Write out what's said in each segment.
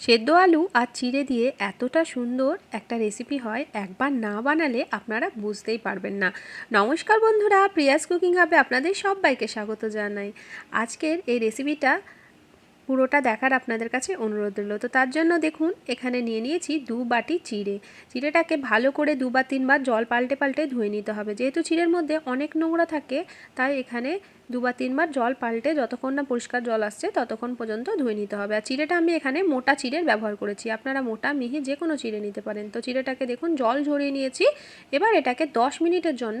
সেদ্ধ আলু আর চিড়ে দিয়ে এতটা সুন্দর একটা রেসিপি হয়, একবার না বানালে আপনারা বুঝতেই পারবেন না। নমস্কার বন্ধুরা, প্রিয়াস কুকিং হাবে আপনাদের সবাইকে স্বাগত জানাই। আজকের এই রেসিপিটা পুরোটা দেখার আপনাদের কাছে অনুরোধ রইল। তো তার জন্য দেখুন, এখানে নিয়ে নিয়েছি দু বাটি চিড়ে। চিড়েটাকে ভালো করে দুবার তিনবার জল পাল্টে পাল্টে ধুয়ে নিতে হবে। যেহেতু চিড়ের মধ্যে অনেক নোংরা থাকে, তাই এখানে দুবার তিনবার জল পাল্টে যতক্ষণ না পরিষ্কার জল আসছে ততক্ষণ পর্যন্ত ধুয়ে নিতে হবে। আর চিড়েটা আমি এখানে মোটা চিড়ের ব্যবহার করেছি। আপনারা মোটা, মিহি যে কোনো চিড়ে নিতে পারেন। তো চিড়েটাকে দেখুন, জল ঝরিয়ে নিয়েছি। এবার এটাকে দশ মিনিটের জন্য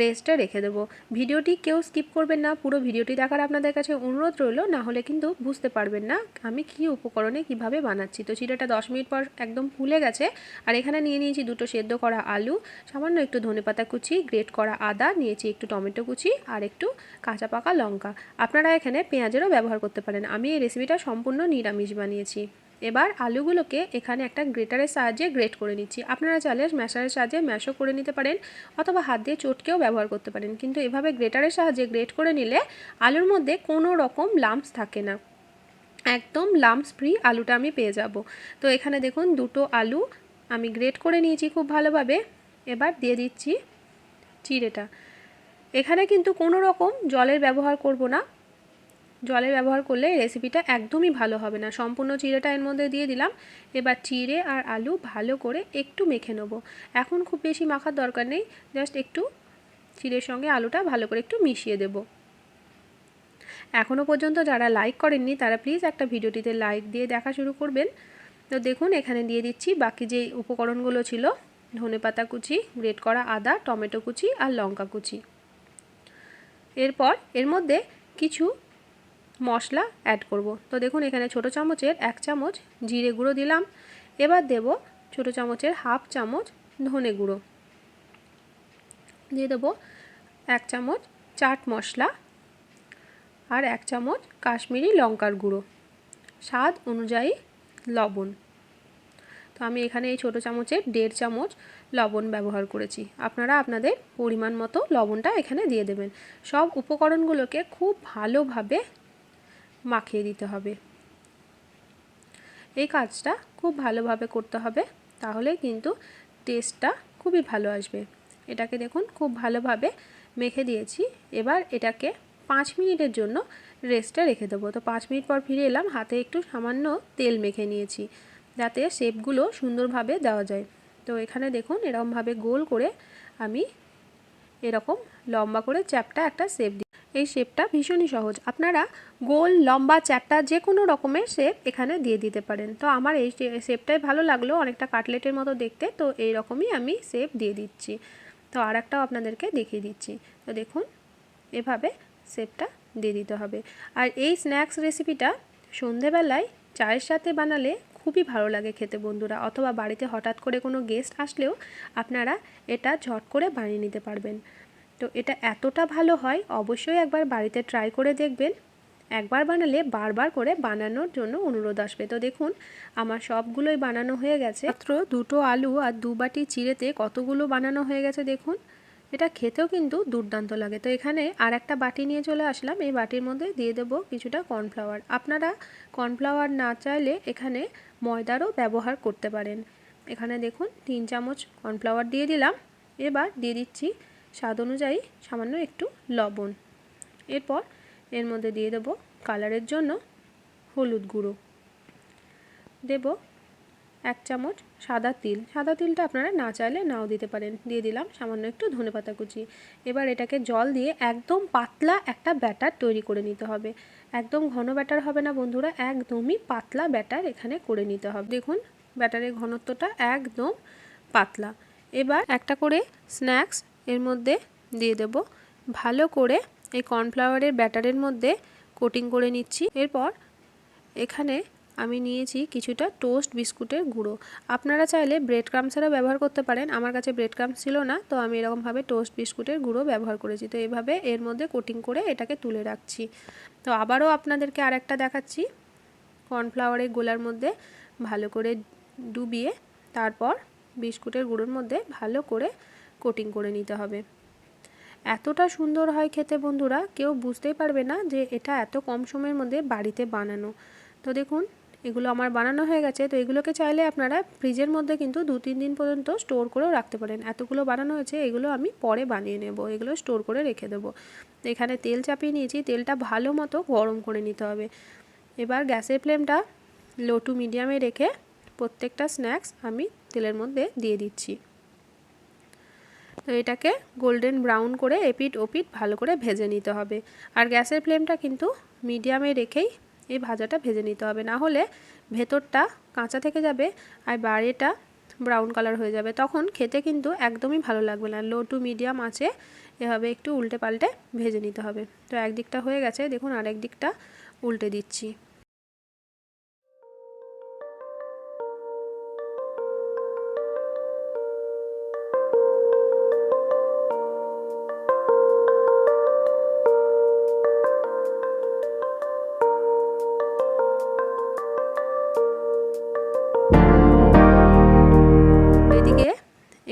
রেস্টে রেখে দেবো। ভিডিওটি কেউ স্কিপ করবেন না। পুরো ভিডিওটি দেখার আপনাদের কাছে অনুরোধ রইল। না হলে কিন্তু বুঝতে পারবেন না আমি কি উপকরণে কীভাবে বানাচ্ছি। তো চিড়েটা দশ মিনিট পর একদম ফুলে গেছে। আর এখানে নিয়ে নিয়েছি দুটো সেদ্ধ করা আলু, সামান্য একটু ধনেপাতা কুচি গ্রেট করা আদা, নিয়েছি একটু টমেটো কুচি, আর একটু কাঁচা পাকা লঙ্কা। আপনারা এখানে পেঁয়াজেরও ব্যবহার করতে পারেন। আমি এই রেসিপিটা সম্পূর্ণ নিরামিষ বানিয়েছি। এবার আলুগুলোকে এখানে একটা গ্রেটারের সাহায্যে গ্রেট করে নিচ্ছি। আপনারা চাইলে ম্যাশারের সাহায্যে ম্যাশও করে নিতে পারেন অথবা হাত দিয়ে চটকেও ব্যবহার করতে পারেন। কিন্তু এভাবে গ্রেটারের সাহায্যে গ্রেট করে নিলে আলুর মধ্যে কোনো রকম লাম্পস থাকে না। একদম লাম্পস ফ্রি আলুটা আমি পেয়ে যাব। তো এখানে দেখুন, দুটো আলু আমি গ্রেট করে নিয়েছি খুব ভালোভাবে। এবার দিয়ে দিচ্ছি চিড়েটা। এখানে কিন্তু কোনো রকম জলের ব্যবহার করব না। জলের ব্যবহার করলে রেসিপিটা একদমই ভালো হবে না। সম্পূর্ণ চিড়েটা এর মধ্যে দিয়ে দিলাম। এবার চিড়ে আর আলু ভালো করে একটু মেখে নেব। এখন খুব বেশি মাখার দরকার নেই। জাস্ট একটু চিড়ের সঙ্গে আলুটা ভালো করে একটু মিশিয়ে দেব। এখনও পর্যন্ত যারা লাইক করেননি, তারা প্লিজ একটা ভিডিওটিতে লাইক দিয়ে দেখা শুরু করবেন। তো দেখুন, এখানে দিয়ে দিচ্ছি বাকি যে উপকরণগুলো ছিল ধনে পাতা কুচি গ্রেট করা আদা, টমেটো কুচি আর লঙ্কা কুচি। এরপর এর মধ্যে কিছু মশলা অ্যাড করব। তো দেখুন, এখানে ছোট চামচের এক চামচ জিরে গুঁড়ো দিলাম। এবার দেব ছোট চামচের হাফ চামচ ধনে গুঁড়ো। দিয়ে দেবো এক চামচ চাট মশলা আর এক চামচ কাশ্মীরি লঙ্কার গুঁড়ো। স্বাদ অনুযায়ী লবণ। তো আমি এখানে এই ছোটো চামচের দেড় চামচ লবণ ব্যবহার করেছি। আপনারা আপনাদের পরিমাণ মতো লবণটা এখানে দিয়ে দেবেন। সব উপকরণগুলোকে খুব ভালোভাবে মাখিয়ে দিতে হবে। এই কাজটা খুব ভালোভাবে করতে হবে, তাহলে কিন্তু টেস্টটা খুবই ভালো আসবে। এটাকে দেখুন, খুব ভালোভাবে মেখে দিয়েছি। এবার এটাকে পাঁচ মিনিটের জন্য রেস্টে রেখে দেবো। তো পাঁচ মিনিট পর ফিরে এলাম, হাতে একটু সামান্য তেল মেখে নিয়েছি। যাতে শেপগুলো সুন্দরভাবে দেওয়া যায়। তো এখানে দেখুন, এরকমভাবে গোল করে আমি এরকম লম্বা করে চ্যাপটা একটা শেপ দিই। এই শেপটা ভীষণই সহজ। আপনারা গোল, লম্বা চ্যাপটা যে কোনো রকমের শেপ এখানে দিয়ে দিতে পারেন। তো আমার এই শেপটাই ভালো লাগল, অনেকটা কাটলেটের মতো দেখতে। তো এই রকমই আমি শেপ দিয়ে দিচ্ছি। তো আর একটাও আপনাদেরকে দেখিয়ে দিচ্ছি। তো দেখুন, এভাবে শেপটা দিয়ে দিতে হবে। আর এই স্ন্যাক্স রেসিপিটা সন্ধেবেলায় চায়ের সাথে বানালে খুবই ভালো লাগে খেতে বন্ধুরা। অথবা বাড়িতে হঠাৎ করে কোনো গেস্ট আসলেও আপনারা এটা ঝট করে বানিয়ে নিতে পারবেন। তো এটা এতটা ভালো হয়, অবশ্যই একবার বাড়িতে ট্রাই করে দেখবেন। একবার বানালে বারবার করে বানানোর জন্য অনুরোধ আসবে। তো দেখুন, আমার সবগুলোই বানানো হয়ে গেছে। মাত্র দুটো আলু আর দু বাটি চিড়েতে কতগুলো বানানো হয়ে গেছে দেখুন। এটা খেতেও কিন্তু দুর্দান্ত লাগে। তো এখানে আর একটা বাটি নিয়ে চলে আসলাম। এই বাটির মধ্যে দিয়ে দেবো কিছুটা কর্নফ্লাওয়ার। আপনারা কর্নফ্লাওয়ার না চাইলে এখানে ময়দারও ব্যবহার করতে পারেন। এখানে দেখুন, তিন চামচ কর্নফ্লাওয়ার দিয়ে দিলাম। এবার দিয়ে দিচ্ছি স্বাদ অনুযায়ী সামান্য একটু লবণ। এরপর এর মধ্যে দিয়ে দেবো কালারের জন্য হলুদ গুঁড়ো। দেব এক চামচ সাদা তিল। সাদা তিলটা আপনারা না চাইলে নাও দিতে পারেন। দিয়ে দিলাম সামান্য একটু ধনেপাতা কুচি। এবার এটাকে জল দিয়ে একদম পাতলা একটা ব্যাটার তৈরি করে নিতে হবে। একদম ঘন ব্যাটার হবে না বন্ধুরা, একদমই পাতলা ব্যাটার এখানে করে নিতে হবে। দেখুন, ব্যাটারের ঘনত্বটা একদম পাতলা। এবার একটা করে স্ন্যাক্স এর মধ্যে দিয়ে দেব। ভালো করে এই কর্নফ্লাওয়ারের ব্যাটারের মধ্যে কোটিং করে নিচ্ছি। এরপর এখানে আমি নিয়েছি কিছুটা টোস্ট বিস্কুটের গুঁড়ো। আপনারা চাইলে ব্রেড ক্রামসেরও ব্যবহার করতে পারেন। আমার কাছে ব্রেড ক্রামস ছিল না, তো আমি এরকমভাবে টোস্ট বিস্কুটের গুঁড়ো ব্যবহার করেছি। তো এভাবে এর মধ্যে কোটিং করে এটাকে তুলে রাখছি। তো আবারও আপনাদেরকে আরেকটা দেখাচ্ছি। কর্নফ্লাওয়ারের গোলার মধ্যে ভালো করে ডুবিয়ে তারপর বিস্কুটের গুঁড়োর মধ্যে ভালো করে কোটিং করে নিতে হবে। এতটা সুন্দর হয় খেতে বন্ধুরা, কেউ বুঝতেই পারবে না যে এটা এত কম সময়ের মধ্যে বাড়িতে বানানো। তো দেখুন এগুলো আমার বানানো হয়ে গেছে। তো এগুলোকে চাইলে আপনারা ফ্রিজের মধ্যে কিন্তু দু, তিন দিন পর্যন্ত স্টোর করেও রাখতে পারেন। এতগুলো বানানো হয়েছে, এগুলো আমি পরে বানিয়ে নেব, এগুলো স্টোর করে রেখে দেবো। এখানে তেল চাপিয়ে নিয়েছি, তেলটা ভালো মতো গরম করে নিতে হবে। এবার গ্যাসের ফ্লেমটা লো টু মিডিয়ামে রেখে প্রত্যেকটা স্ন্যাক্স আমি তেলের মধ্যে দিয়ে দিচ্ছি। তো এটাকে গোল্ডেন ব্রাউন করে এপিট ওপিট ভালো করে ভেজে নিতে হবে। আর গ্যাসের ফ্লেমটা কিন্তু মিডিয়ামে রেখেই এই ভাজাটা ভেজে নিতে হবে। না হলে ভেতরটা কাঁচা থেকে যাবে আর বাইরেটা ব্রাউন কালার হয়ে যাবে। তখন খেতে কিন্তু একদমই ভালো লাগবে না। লো টু মিডিয়াম আছে। এভাবে একটু উল্টে পাল্টে ভেজে নিতে হবে। তো একদিকটা হয়ে গেছে। দেখুন আরেক দিকটা উল্টে দিচ্ছি।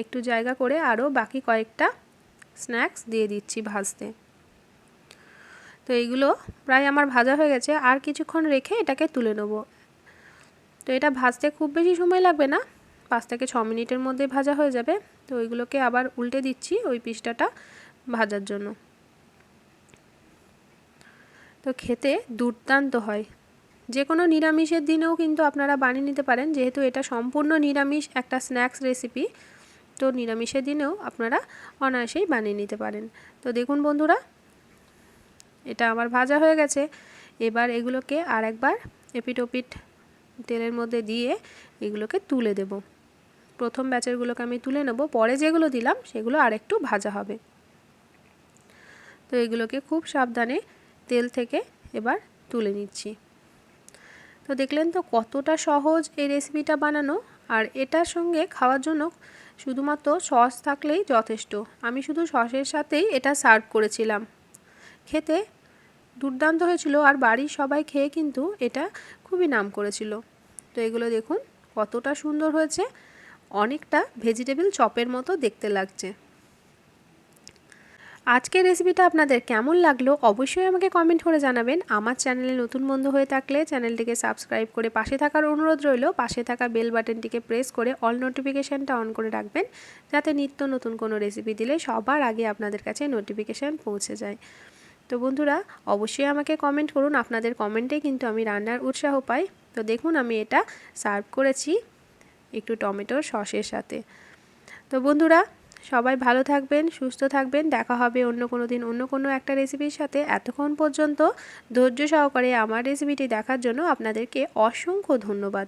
একটু জায়গা করে আরও বাকি কয়েকটা স্ন্যাক্স দিয়ে দিচ্ছি ভাজতে। তো এইগুলো প্রায় আমার ভাজা হয়ে গেছে, আর কিছুক্ষণ রেখে এটাকে তুলে নেব। তো এটা ভাজতে খুব বেশি সময় লাগবে না, পাঁচ থেকে ছ মিনিটের মধ্যে ভাজা হয়ে যাবে। তো ওইগুলোকে আবার উল্টে দিচ্ছি ওই পিসটাটা ভাজার জন্য। তো খেতে দুর্দান্ত হয়। যে কোনো নিরামিষের দিনেও কিন্তু আপনারা বানিয়ে নিতে পারেন, যেহেতু এটা সম্পূর্ণ নিরামিষ একটা স্ন্যাক্স রেসিপি। তো নিরামিষের দিনেও আপনারা অনায়াসেই বানিয়ে নিতে পারেন। তো দেখুন বন্ধুরা, এটা আমার ভাজা হয়ে গেছে। এবার এগুলোকে আর একবার এপিট ওপিট তেলের মধ্যে দিয়ে এগুলোকে তুলে দেব। প্রথম ব্যাচেরগুলোকে আমি তুলে নেব। পরে যেগুলো দিলাম, সেগুলো আর একটু ভাজা হবে। তো এগুলোকে খুব সাবধানে তেল থেকে এবার তুলে নিচ্ছি। তো দেখলেন তো কতটা সহজ এই রেসিপিটা বানানো। আর এটার সঙ্গে খাওয়ার জন্য শুধুমাত্র সস থাকলেই যথেষ্ট। আমি শুধু সসের সাথেই এটা সার্ভ করেছিলাম। খেতে দুর্দান্ত হয়েছিল আর বাড়ির সবাই খেয়ে কিন্তু এটা খুবই নাম করেছিল। তো এগুলো দেখুন কতটা সুন্দর হয়েছে। অনেকটা ভেজিটেবল চপের মতো দেখতে লাগছে। আজকের রেসিপিটা আপনাদের কেমন লাগল অবশ্যই আমাকে কমেন্ট করে জানাবেন। আমার চ্যানেলে নতুন বন্ধু হয়ে থাকলে চ্যানেলটিকে সাবস্ক্রাইব করে পাশে থাকার অনুরোধ রইল। পাশে থাকা বেল বাটনটিকে প্রেস করে অল নোটিফিকেশানটা অন করে রাখবেন, যাতে নিত্য নতুন কোনো রেসিপি দিলে সবার আগে আপনাদের কাছে নোটিফিকেশান পৌঁছে যায়। তো বন্ধুরা, অবশ্যই আমাকে কমেন্ট করুন। আপনাদের কমেন্টে কিন্তু আমি রান্নার উৎসাহ পাই। তো দেখুন, আমি এটা সার্ভ করেছি একটু টমেটোর সসের সাথে। তো বন্ধুরা সবাই ভালো থাকবেন, সুস্থ থাকবেন। দেখা হবে অন্য কোনো দিন অন্য কোনো একটা রেসিপির সাথে। এতক্ষণ পর্যন্ত ধৈর্য সহকারে আমার রেসিপিটি দেখার জন্য আপনাদেরকে অসংখ্য ধন্যবাদ।